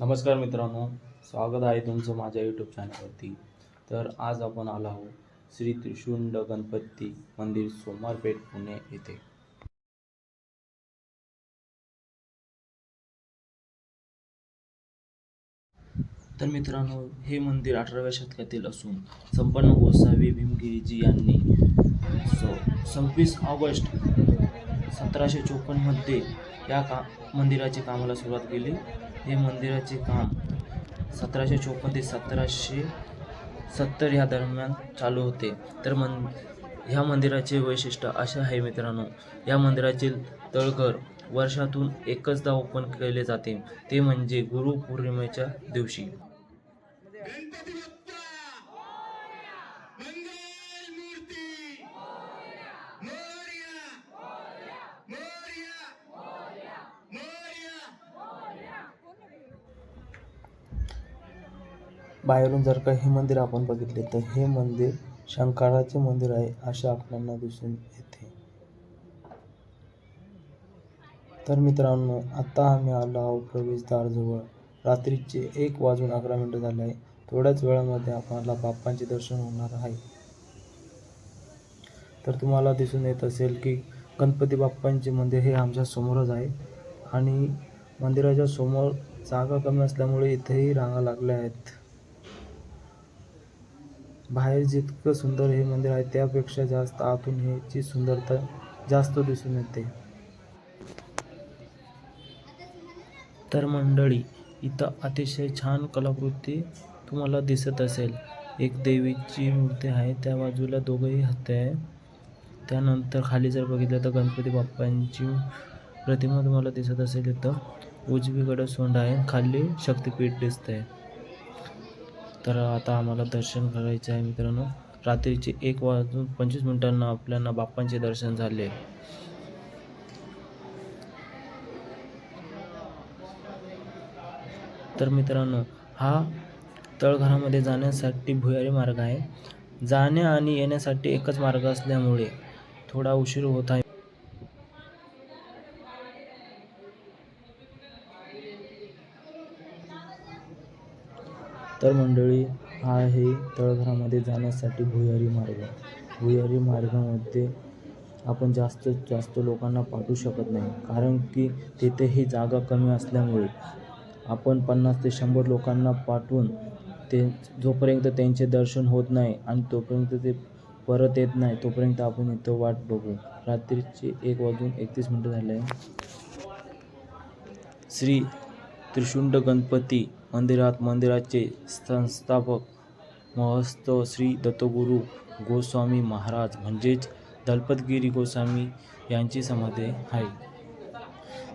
नमस्कार मित्रांनो स्वागत आहे तुमचं माझ्या यूट्यूब चॅनलवरती तर आज आपण आलो आहोत श्री त्रिशुंड गणपती मंदिर सोमवारपेठ पुणे येथे. तर मित्रांनो हे मंदिर अठराव्या शतकातील असून संपन्न गोसावी भीमगिरीजी यांनी सव्वीस ऑगस्ट सतराशे चोपन्नमध्ये या का मंदिराच्या कामाला सुरुवात केली. हे मंदिराचे काम सतराशे चोपन्न ते सतराशे सत्तर ह्या दरम्यान चालू होते. तर मन ह्या मंदिराचे वैशिष्ट्य असे आहे मित्रांनो. या मंदिराचे तळघर वर्षातून एकचदा ओपन केले जाते. ते म्हणजे गुरुपौर्णिमेच्या दिवशी बाहेरून जर का हे मंदिर आपण बघितले तर हे मंदिर शंकराचे मंदिर आहे असे आपल्याला दिसून येते. तर मित्रांनो आता आम्ही आलो आहोत प्रवेशद्वारजवळ. रात्रीचे एक वाजून अकरा मिनिटं झाले आहे. थोड्याच वेळामध्ये आपल्याला बाप्पांचे दर्शन होणार आहे. तर तुम्हाला दिसून येत असेल की गणपती बाप्पांचे मंदिर हे आमच्या समोरच आहे. आणि मंदिराच्या समोर जागा कमी असल्यामुळे इथेही रांगा लागल्या आहेत. बाहेर जितकं सुंदर हे मंदिर आहे त्यापेक्षा जास्त आतून ह्याची सुंदरता जास्त दिसून येते. तर मंडळी इथं अतिशय छान कलाकृती तुम्हाला दिसत असेल. एक देवीची मूर्ती आहे त्या बाजूला दोघंही हत्या आहे. त्यानंतर खाली जर बघितलं तर गणपती बाप्पांची प्रतिमा तुम्हाला दिसत असेल इथं. उजवीकडे सोंड आहे खाली शक्तिपीठ दिसतंय. तर आता आम्हाला दर्शन करायचं आहे मित्रांनो. रात्रीचे एक वाजून पंचवीस मिनिटांना आपल्याला बाप्पांचे दर्शन झाले. तर मित्रांनो हा तळघरामध्ये जाण्यासाठी भुयारी मार्ग आहे. जाण्या आणि येण्यासाठी एकच मार्ग असल्यामुळे थोडा उशीर होत आहे. तर मंडळी हा आहे तळघरामध्ये जाण्यासाठी भुयारी मार्ग. भुयारी मार्गामध्ये आपण जास्त जास्त लोकांना पाठवू शकत नाही. कारण की तिथे ही जागा कमी असल्यामुळे आपण पन्नास ते शंभर लोकांना पाठवून ते जोपर्यंत त्यांचे दर्शन होत नाही आणि तोपर्यंत ते परत येत नाही तोपर्यंत आपण इथं वाट बघू. रात्रीचे एक वाजून एकतीस मिनटं झाले. आहे श्री त्रिशुंड गणपती मंदिरात मंदिराचे संस्थापक महोत्सव श्री दत्तगुरू गोस्वामी महाराज म्हणजेच दलपतगिरी गोस्वामी यांची समाधी आहे.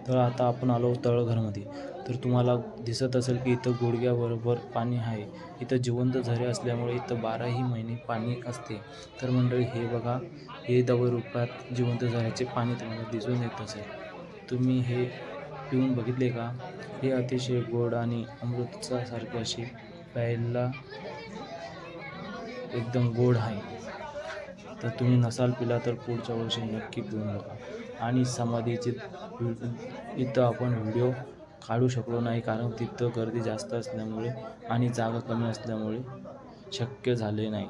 तर आता आपण आलो तळघरमध्ये. तर तुम्हाला दिसत असेल की इथं गुडघ्याबरोबर पाणी आहे. इथं जिवंत झरे असल्यामुळे इथं बाराही महिने पाणी असते. तर मंडळी हे बघा. हे दवरूपात जिवंत झऱ्याचे पाणी तुम्हाला दिसून येत असेल. तुम्ही हे पिऊन बघितले का? हे अतिशय गोड आणि अमृतासारखे असे प्यायला एकदम गोड आहे. तर तुम्ही नसाल पिला तर पुढच्या वर्षी नक्की पिऊन बघा. आणि समाधीचे इथं आपण व्हिडिओ काढू शकलो नाही कारण तिथं गर्दी जास्त असल्यामुळे आणि जागा कमी असल्यामुळे शक्य झाले नाही.